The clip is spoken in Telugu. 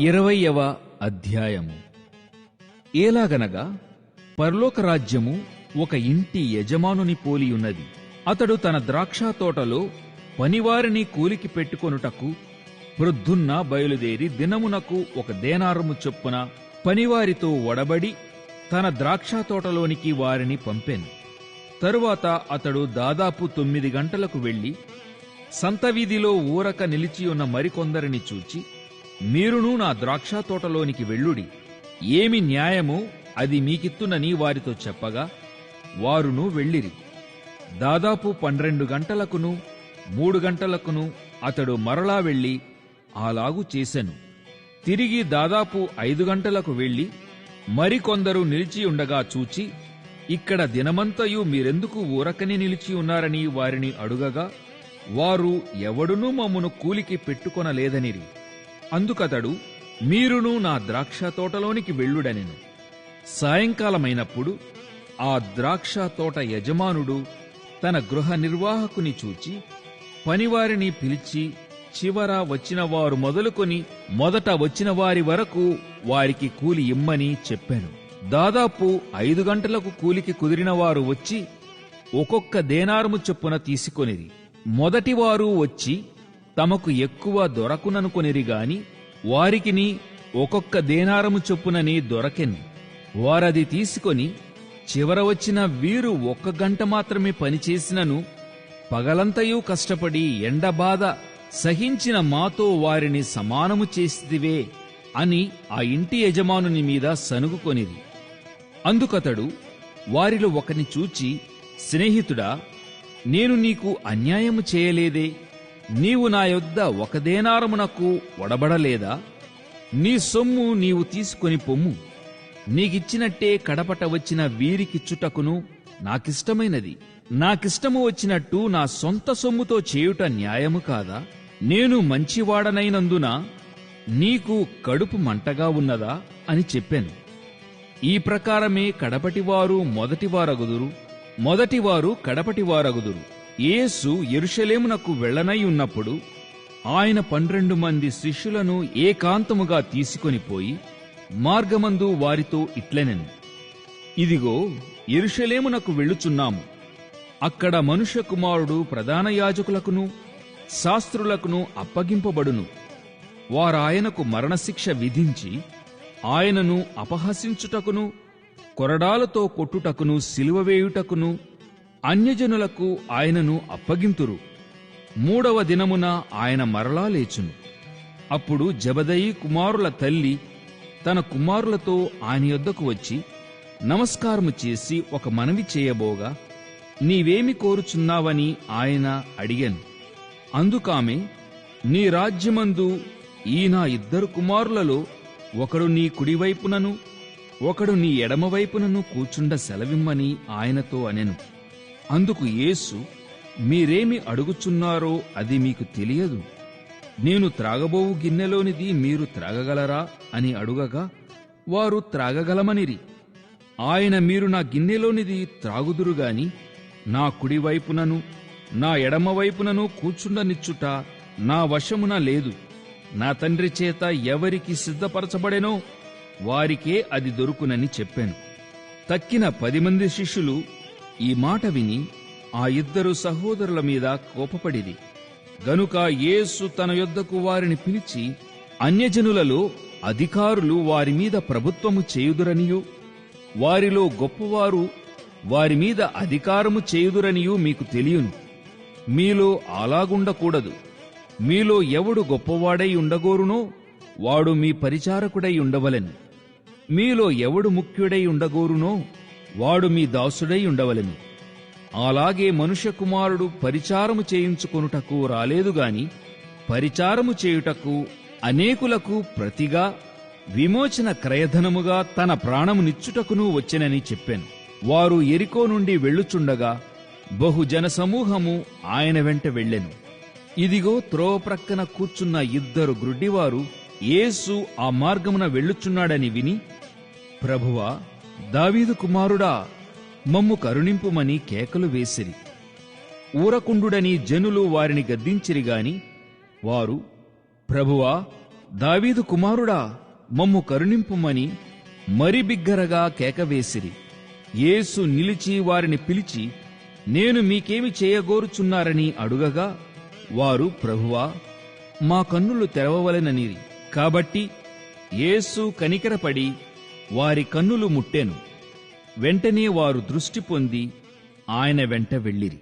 ఇరవయవ అధ్యాయము. ఏలాగనగా పరలోక రాజ్యము ఒక ఇంటి యజమానుని పోలియున్నది అతడు తన ద్రాక్ష తోటలో పనివారిని కూలికి పెట్టుకొనుటకు ప్రొద్దున్న బయలుదేరి దినమునకు ఒక దేనారము చొప్పున పనివారితో వడబడి తన ద్రాక్ష తోటలోనికి వారిని పంపెను. తరువాత అతడు దాదాపు తొమ్మిది గంటలకు వెళ్ళి సంత వీధిలో ఊరక నిలిచి ఉన్న మరికొందరిని చూచి మీరును నా ద్రాక్ష తోటలోనికి వెళ్ళుడి. ఏమి న్యాయమో అది మీకిత్తునని వారితో చెప్పగా వారును వెళ్ళిరి. దాదాపు పన్నెండు గంటలకును మూడు గంటలకును అతడు మరలా వెళ్ళి అలాగు చేశాను తిరిగి దాదాపు ఐదు గంటలకు వెళ్ళి మరికొందరు నిలిచి ఉండగా చూచి ఇక్కడ దినమంతయు మీరెందుకు ఊరకని నిలిచి ఉన్నారని వారిని అడుగగా వారు ఎవడునూ మమ్మను కూలికి పెట్టుకొనలేదనిరి. అందుకతడు మీరును నా ద్రాక్ష తోటలోనికి వెళ్ళుడనెను. సాయంకాలమైనప్పుడు ఆ ద్రాక్ష తోట యజమానుడు తన గృహ నిర్వాహకుని చూచి పనివారిని పిలిచి చివర వచ్చిన వారు మొదలుకొని మొదట వచ్చిన వారి వరకు వారికి కూలి ఇమ్మని చెప్పాను. దాదాపు ఐదు గంటలకు కూలికి కుదిరినవారు వచ్చి ఒక్కొక్క దేనారము చొప్పున తీసుకొనిది మొదటివారు వచ్చి తమకు ఎక్కువ దొరకుననుకొనిరి గాని వారికిని ఒక్కొక్క దేనారము చొప్పునని దొరకెను. వారది తీసుకొని చివర వచ్చిన వీరు ఒక్క గంట మాత్రమే పనిచేసినను పగలంతయూ కష్టపడి ఎండబాధ సహించిన మాతో వారిని సమానము చేసిదివే అని ఆ ఇంటి యజమానుని మీద సనుగుకొనిది అందుకతడు వారిలో ఒకని చూచి స్నేహితుడా నేను నీకు అన్యాయము చేయలేదే? నీవు నా యొద్ద ఒక దేనారమునకు ఒడబడలేదా నీ సొమ్ము నీవు తీసుకొని పొమ్ము. నీకిచ్చినట్టే కడపట వచ్చిన వీరికిచ్చుటకును నాకిష్టమైనది. నాకిష్టము వచ్చినట్టు నా సొంత సొమ్ముతో చేయుట న్యాయము కాదా? నేను మంచివాడనైనందున నీకు కడుపు మంటగా ఉన్నదా? అని చెప్పాను. ఈ ప్రకారమే కడపటివారు మొదటివారగుదురు. మొదటివారు కడపటివారగుదురు. యేసు ఎరుషలేమునకు వెళ్ళనై ఉన్నప్పుడు ఆయన పన్నెండు మంది శిష్యులను ఏకాంతముగా తీసుకొని పోయి మార్గమందు వారితో ఇట్లనెను. ఇదిగో ఎరుషలేమునకు వెళ్ళుచున్నాము. అక్కడ మనుష్య కుమారుడు ప్రధాన యాజకులకును శాస్త్రులకును అప్పగింపబడును. వారాయనకు మరణశిక్ష విధించి ఆయనను అపహసించుటకును కొరడాలతో కొట్టుటకును సిలువవేయుటకును అన్యజనులకు ఆయనను అప్పగింతురు. మూడవ దినమున ఆయన మరలా లేచును. అప్పుడు జబదయి కుమారుల తల్లి తన కుమారులతో ఆయన యొద్దకు వచ్చి నమస్కారము చేసి ఒక మనవి చేయబోగా నీవేమి కోరుచున్నావని ఆయన అడిగాను. అందుకామె నీ రాజ్యమందు ఈ నా ఇద్దరు కుమారులలో ఒకడు నీ కుడివైపునను ఒకడు నీ ఎడమవైపునను కూర్చుండ సెలవిమ్మని ఆయనతో అనెను. అందుకు యేసు మీరేమి అడుగుచున్నారో అది మీకు తెలియదు. నేను త్రాగబోవు గిన్నెలోనిది మీరు త్రాగగలరా? అని అడుగగా వారు త్రాగగలమనిరి. ఆయన మీరు నా గిన్నెలోనిది త్రాగుదురుగాని నా కుడివైపునను నా ఎడమవైపునను కూర్చుండనిచ్చుట నా వశమున లేదు. నా తండ్రి చేత ఎవరికి సిద్ధపరచబడెనో వారికే అది దొరుకునని చెప్పాను. తక్కిన పది మంది శిష్యులు ఈ మాట విని ఆ ఇద్దరు సహోదరుల మీద కోపపడిది గనుక యేసు తన యొద్దకు వారిని పిలిచి అన్యజనులలో అధికారులు వారి మీద ప్రభుత్వము చేయుదురనియూ? వారిలో గొప్పవారు వారి మీద అధికారము చేయుదురనియూ మీకు తెలియను. మీలో అలాగుండకూడదు మీలో ఎవడు గొప్పవాడై ఉండగోరునో వాడు మీ పరిచారకుడై ఉండవలెను. మీలో ఎవడు ముఖ్యుడై ఉండగోరునో వాడు మీ దాసుడై ఉండవలెను. అలాగే మనుష్య కుమారుడు పరిచారము చేయించుకొనుటకు రాలేదుగాని పరిచారము చేయుటకు అనేకులకు ప్రతిగా విమోచన క్రయధనముగా తన ప్రాణమునిచ్చుటకును వచ్చెనని చెప్పాను. వారు ఎరికో నుండి వెళ్ళుచుండగా బహుజన సమూహము ఆయన వెంట వెళ్ళెను. ఇదిగో త్రోవ ప్రక్కన కూర్చున్న ఇద్దరు గ్రుడ్డివారు యేసు ఆ మార్గమున వెళ్ళుచున్నాడని విని ప్రభువా దావీదు కుమారుడా మమ్ము కరుణింపుమని కేకలు వేసిరి. ఊరకుండుడని జనులు వారిని గద్దించిరి గాని వారు ప్రభువా దావీదు కుమారుడా మమ్ము కరుణింపుమని మరి బిగ్గరగా కేకవేసిరి యేసు నిలిచి వారిని పిలిచి నేను మీకేమి చేయగోరుచున్నారని అడుగగా వారు ప్రభువా మా కన్నులు తెరవవలెననిరి. కాబట్టి యేసు కనికరపడి వారి కన్నులు ముట్టెను. వెంటనే వారు దృష్టి పొంది ఆయన వెంట వెళ్ళిరి.